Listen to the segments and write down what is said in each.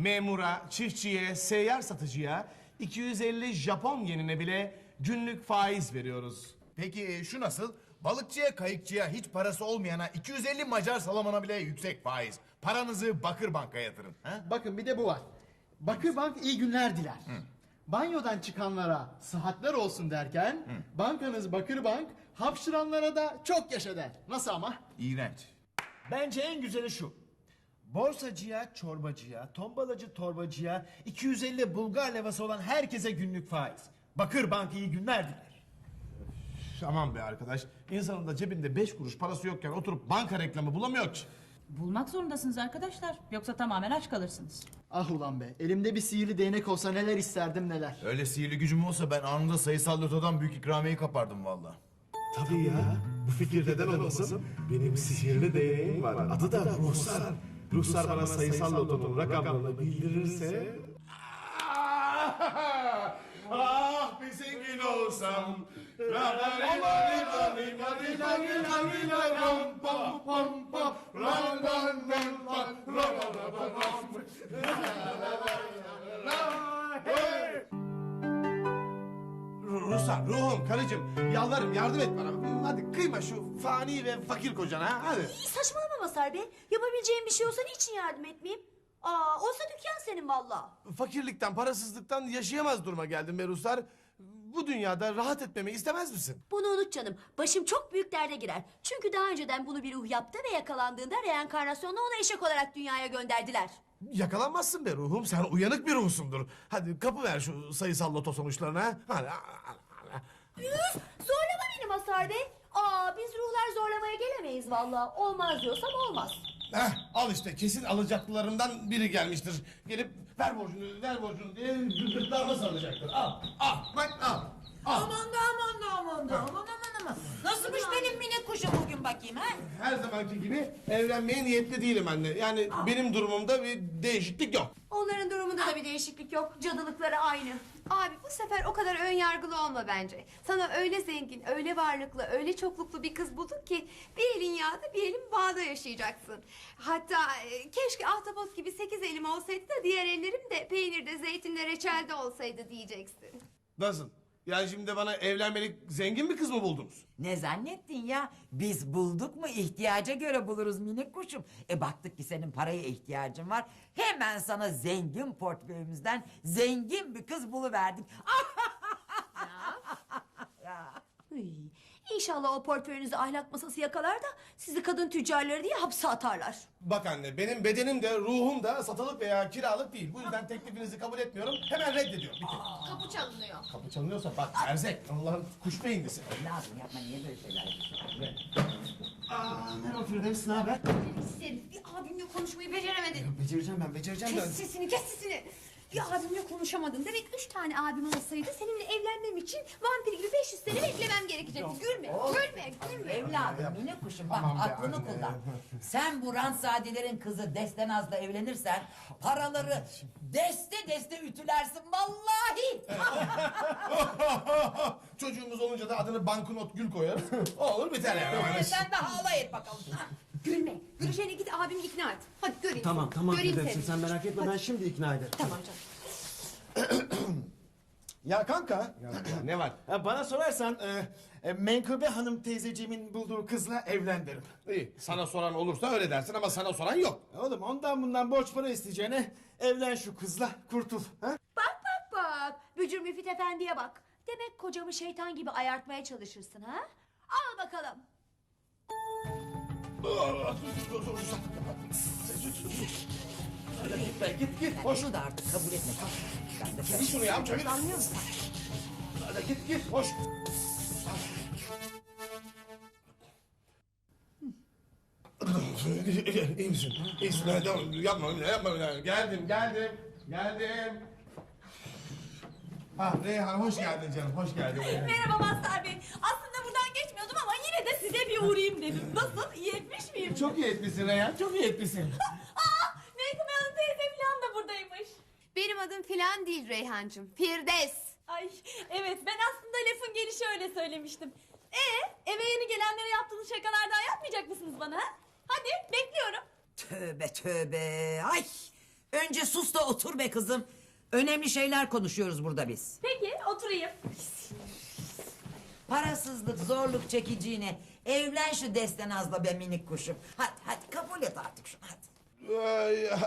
Memura, çiftçiye, seyyar satıcıya 250 Japon yenine bile günlük faiz veriyoruz. Peki e, şu nasıl? Balıkçıya, kayıkçıya, hiç parası olmayana 250 Macar salamana bile yüksek faiz. Paranızı Bakır Bank'a yatırın. Ha? Bakın bir de bu var. Bakırbank iyi günler diler. Banyodan çıkanlara sıhhatler olsun derken bankanız Bakırbank hapşıranlara da çok yaşa der. Nasıl ama? İğrenç. Bence en güzeli şu. Borsacıya, çorbacıya, tombalacı torbacıya 250 Bulgar levası olan herkese günlük faiz. Bakır Bank iyi günler diler. Aman be arkadaş, insanın da cebinde 5 kuruş parası yokken oturup banka reklamı bulamıyor ki. Bulmak zorundasınız arkadaşlar. Yoksa tamamen aç kalırsınız. Ah ulan be elimde bir sihirli değnek olsa neler isterdim neler. Öyle sihirli gücüm olsa ben anında sayısal lotodan büyük ikramiyeyi kapardım valla. Tabii ya. Bu fikir neden olmasın? Benim sihirli değneğim var. Adı da Ruhsar. Ruhsar bana sayısal lotonun rakamlarını bildirirse... ah bir zengin olsam. Ruslan, ruhum, karıcığım yalvarırım yardım et bana. Hadi kıyma şu fani ve fakir kocana hadi. Saçmalama Masar Bey. Yapabileceğim bir şey olsa niçin yardım etmeyeyim? Aa, olsa dükkan senin valla. Fakirlikten, parasızlıktan yaşayamaz duruma geldim be Ruslar. Bu dünyada rahat etmemi istemez misin? Bunu unut canım. Başım çok büyük derde girer. Çünkü daha önceden bunu bir ruh yaptı ve yakalandığında reenkarnasyonla onu eşek olarak dünyaya gönderdiler. Yakalanmazsın be ruhum. Sen uyanık bir ruhsundur. Hadi kapı ver şu sayısal loto sonuçlarına. ha. Hadi. Üf, zorlama beni Masar Bey. Zorlamaya gelemeyiz valla. Olmaz diyorsam olmaz. Heh, al işte kesin alacaklılarımdan biri gelmiştir. Gelip ver borcunu, ver borcunu diye gırgırtlarına salacaktır. Al, al, bak al. Al. Aman da aman da aman da aman aman aman. Nasılmış benim minik kuşum bugün bakayım ha? Her zamanki gibi evlenmeye niyetli değilim anne. Yani benim durumumda bir değişiklik yok. Onların durumunda da bir değişiklik yok. Cadılıkları aynı. Abi bu sefer o kadar ön yargılı olma bence. Sana öyle zengin, öyle varlıklı, öyle çokluklu bir kız bulduk ki bir elin yağda bir elin bağda yaşayacaksın. Hatta e, keşke ahtapot gibi sekiz elim olsaydı da diğer ellerim de peynirde, zeytinde, reçelde olsaydı diyeceksin. Nasıl? Yani şimdi bana evlenmelik zengin bir kız mı buldunuz? Ne zannettin ya? Biz bulduk mu ihtiyaca göre buluruz minik kuşum. E baktık ki senin paraya ihtiyacın var. Hemen sana zengin portföyümüzden zengin bir kız buluverdik. Hıy, İnşallah o portföyünüzü ahlak masası yakalar da sizi kadın tüccarları diye hapse atarlar. Bak anne benim bedenim de ruhum da satılık veya kiralık değil. Bu yüzden teklifinizi kabul etmiyorum. Hemen reddediyorum. Bitti. Kapı çalınıyor. Kapı çalınıyorsa bak erzek. Allah'ın kuş beyinlisi. Lazım yapma niye böyle şeyler yapıyorsun? Aa merhaba Firdevs ne haber? Herif bir abimle konuşmayı beceremedin. Becereceğim ben becereceğim ben. Kes sesini, kes sesini. Bir abimle konuşamadın. Demek üç tane abim olsaydı seninle evlenmem için vampir gibi 500 sene beklemem gerekecekti. Gülme, gülme, gülme. Evladım minik kuşum bak Aman be aklını anne. kullan. Sen bu rantzadelerin kızı Destenaz'la evlenirsen paraları deste deste ütülersin vallahi. Çocuğumuz olunca da adını banknot gül koyarız. Olur biter yani. Sen de ağla et bakalım. Gülme. Gülüşene git abimi ikna et. Hadi göreyim. Tamam tamam Göreyim Firdevs'im seni. sen merak etme ben şimdi ikna ederim. Tamam canım. Ya kanka ne var? ya bana sorarsan e, e, Menkıbe Hanım teyzeciğimin bulduğu kızla evlen derim. İyi sana soran olursa öyle dersin ama sana soran yok. Oğlum ondan bundan borç para isteyeceğine evlen şu kızla kurtul. Ha? Bak bak bak. Bücür Müfit Efendi'ye bak. Demek kocamı şeytan gibi ayartmaya çalışırsın ha? Al bakalım. Git git. Hoşu da artık kabul etme. De Çevir şunu ya çevir. Anlıyor musun? Hadi git git hoş. İyi misin? İyisin. Hadi devam. Yapma öyle, yapma öyle. Geldim, geldim, geldim. Ha Reyhan hoş geldin canım, hoş geldin. Merhaba Mazhar Bey. Aslında buradan geçmiyordum ama yine de size bir uğrayayım dedim. Nasıl? İyi etmiş miyim? Çok iyi etmişsin Reyhan, çok iyi etmişsin. Aa, Meykıbe Hanım teyze falan da buradaymış. Benim adım filan değil Reyhancığım. Firdevs. Ay evet ben aslında lafın gelişi öyle söylemiştim. Ee eve yeni gelenlere yaptığınız şakalardan yapmayacak mısınız bana? ha? Hadi bekliyorum. Tövbe tövbe. Ay Önce sus da otur be kızım. Önemli şeyler konuşuyoruz burada biz. Peki oturayım. Parasızlık, zorluk çekiciğine. Evlen şu destenazla be minik kuşum. Hadi hadi kabul et artık şunu hadi.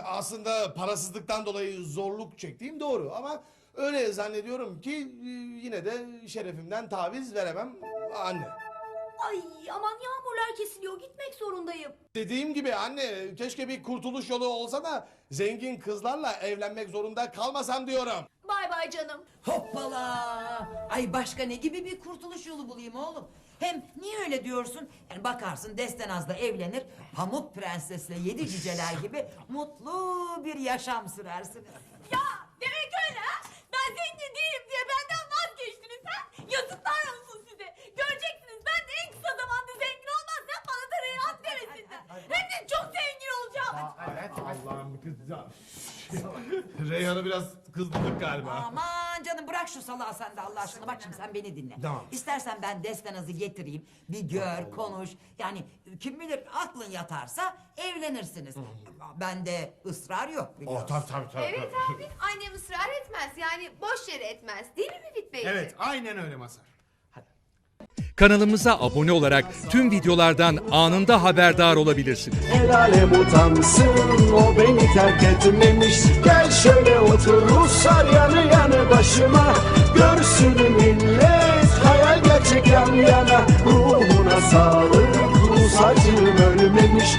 Aslında parasızlıktan dolayı zorluk çektiğim doğru ama öyle zannediyorum ki e, yine de şerefimden taviz veremem anne. Ay aman yağmurlar kesiliyor gitmek zorundayım. Dediğim gibi anne keşke bir kurtuluş yolu olsa da zengin kızlarla evlenmek zorunda kalmasam diyorum. Bay bay canım. Hoppala! Ay başka ne gibi bir kurtuluş yolu bulayım oğlum? Hem niye öyle diyorsun? Yani bakarsın Destenaz'la evlenir, Pamuk Prenses'le yedi cüceler gibi mutlu bir yaşam sürersiniz. Ya demek öyle ha? Ben zengin değilim diye benden vazgeçtiniz ha? Yazıklar olsun size. Göreceksiniz ben de en kısa zamanda zengin olmazsam bana da rahat veresinler. Hem de çok zengin olacağım. Allah'ım kızım. Reyhan'ı biraz kızdırdık galiba. Aman bırak şu salağı sen de Allah aşkına. Bak şimdi sen beni dinle. Tamam. İstersen ben Destenaz'ı getireyim. Bir gör, konuş. Yani kim bilir aklın yatarsa evlenirsiniz. Bende ısrar yok biliyorsun. Oh tabii tabii tabii. Evet abi annem ısrar etmez yani boş yere etmez değil mi Müfit Bey? Evet aynen öyle Masar. Kanalımıza abone olarak tüm videolardan anında haberdar olabilirsiniz. El alem utansın o beni terk etmemiş Gel şöyle otur Ruslar yanı yanı başıma. Görsün millet hayal gerçek yan yana. Ruhuna sağlık Rus acım ölmemiş